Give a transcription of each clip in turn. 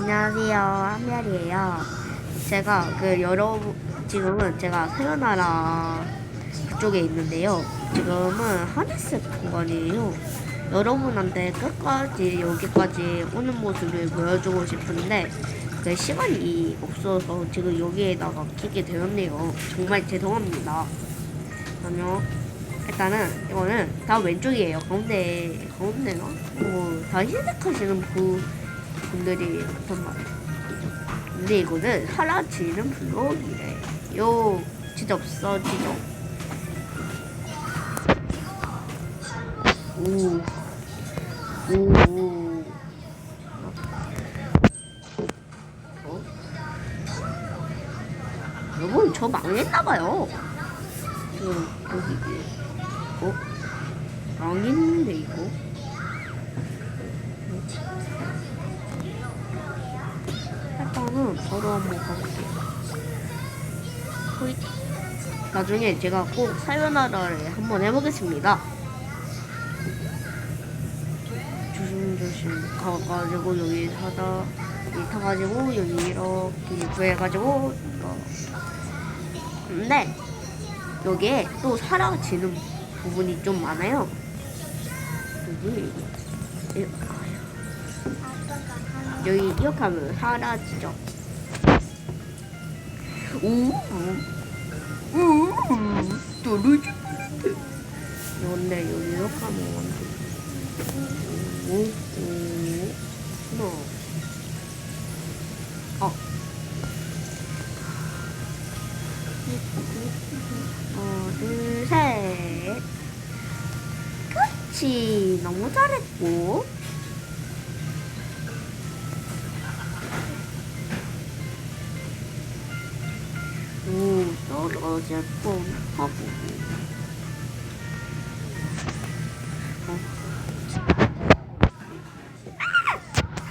안녕하세요 한별이에요. 제가 그 여러 지금은 제가 세연나라 그쪽에 있는데요. 지금은 하네스 구간이에요. 여러분한테 끝까지 여기까지 오는 모습을 보여주고 싶은데 그 시간이 없어서 지금 여기에다가 키게 되었네요. 정말 죄송합니다. 아니요. 일단은 이거는 다 왼쪽이에요. 가운데 가운데나? 뭐다 흰색하시는 부 분들이 어떤 말. 근데 이거는 사라지는 블록이래. 요 진짜 없어지죠. 오. 오. 어? 여러분 저 망했나봐요. 저 여기 어? 망했는데 이거? 한번 가볼게요. 호잇. 나중에 제가 꼭 사연하라를 한번 해보겠습니다. 조심조심 가가지고 여기 타다 여기 타가지고 여기 이렇게 구해가지고 이거. 근데 여기에 또 사라지는 부분이 좀 많아요. 이렇게 여기 이렇게 하면 사라지죠. 오, 오, 떨어지. 여기 이렇게 하면 안 돼. 오, 오. 어. 하나, 둘, 셋. 그치. 너무 잘했고. 떨어질 뻔하고. 어.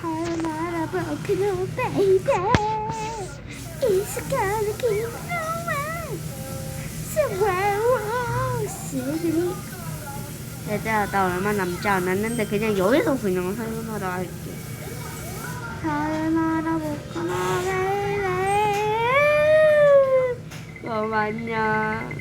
하나라 broken oh baby It's gonna keep going Somewhere oh silly 얘들아 나 얼마 남지 않았는데 그냥 여기서 그냥 할게 사연하라 broken oh baby 啊呀